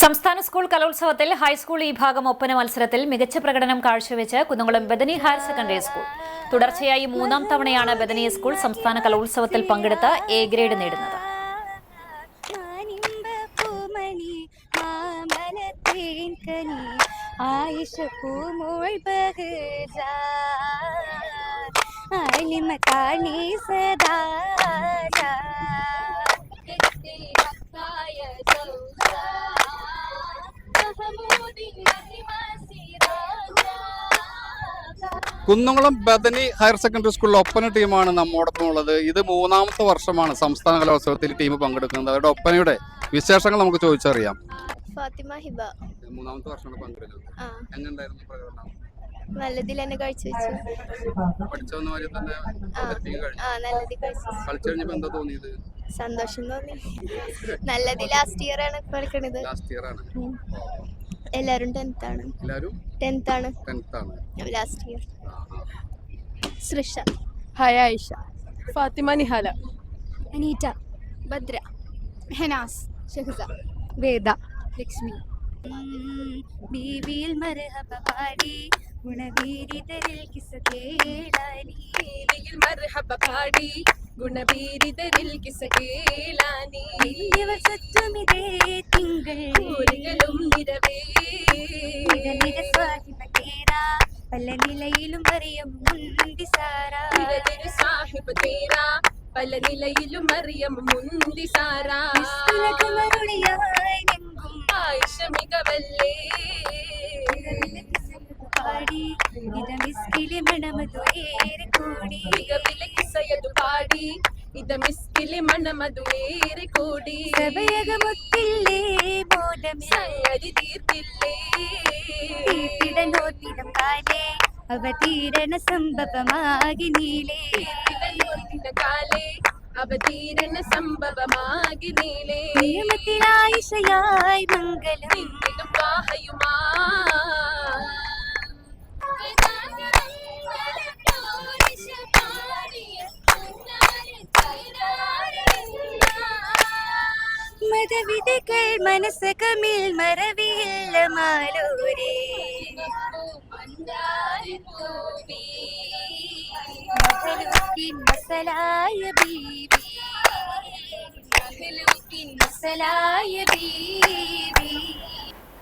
സംസ്ഥാന സ്കൂൾ കലോത്സവത്തിൽ ഹൈസ്കൂൾ വിഭാഗം ഒപ്പന മത്സരത്തിൽ മികച്ച പ്രകടനം കാഴ്ചവെച്ച് Kunnamkulam Bethany higher secondary school. തുടർച്ചയായി മൂന്നാം തവണയാണ് ബദനി സ്കൂൾ സംസ്ഥാന കലോത്സവത്തിൽ പങ്കെടുത്ത് എ ഗ്രേഡ് നേടുന്നത്. Aisha Kunnamkulam Bethany higher secondary സ്കൂളിലെ ഒപ്പന ടീമാണ് നമ്മോടൊപ്പം ഉള്ളത്. ഇത് മൂന്നാമത്തെ വർഷമാണ് സംസ്ഥാന കലോത്സവത്തിൽ ടീം പങ്കെടുക്കുന്നത്. അവരുടെ ഒപ്പനയുടെ വിശേഷങ്ങൾ നമുക്ക് ചോദിച്ചറിയാം. ഫാത്തിമ ഹിബ. മൂന്നാമത്തെ വർഷമാണ് പങ്കെടുക്കുന്നത്. എങ്ങനെയുണ്ടായിരുന്നു പ്രകടനം? നല്ലതിൽ തന്നെ കഴിച്ചു. തോന്നിയത്? സന്തോഷം തോന്നി. നല്ലത് ലാസ്റ്റ് ഇയർ ആണ് കളിക്കണത്. ലാസ്റ്റ് ഇയർ ആണ്. എല്ലാരും ടെൻത്ത് ആണ്. എല്ലാവരും ടെൻത്ത് ആണ്. ടെൻത്ത് ആണ്. Last year Srisha hi Ayisha. Fathima Nihala. Aneeta Bhadra Hanas Shehsa Veda Lakshmi. ബീവിയിൽ മരഹബ പാടി ഗുണവീരിതരിൽ കിസ കേളാനി. ബീവിയിൽ മർഹബ പാടി ഗുണപീരിതരിൽ കിസ കേളാനി. ദിവ്യവർ ചുറ്റുമിതേ തിങ്കൾ ഊരുകളും നിരവേ നിര തേരാ പല നിലയിലും അറിയും മുന്തി സാരാ സാഹിബ് തേരാ പല നിലയിലും അറിയം മുന്തി സാരാ നെങ്കും ആയിഷ മികവല്ലേ പാടി. ഇത മിസ്കിലി മണമതു ഏറെ കൂടി മികവിലെ കിസയതു പാടി. ഇത മിസ്കിലി മണമതു ഏറെ കൂടി സഭയകമൊത്തില്ലേ സംഗതി തീർത്തില്ലേ അവതീരണ സംഭവമാകി നീലേ കാലേ അവതീരണ സംഭവമാകി നീലേ നിയമത്തിലായിഷയായി മംഗളം മതവിധികൾ മനസ്സകമിൽ മറവിയില്ല മാലൂരേ. മസലായ മഹലൂക്കിൻ മസലായ ബീവി.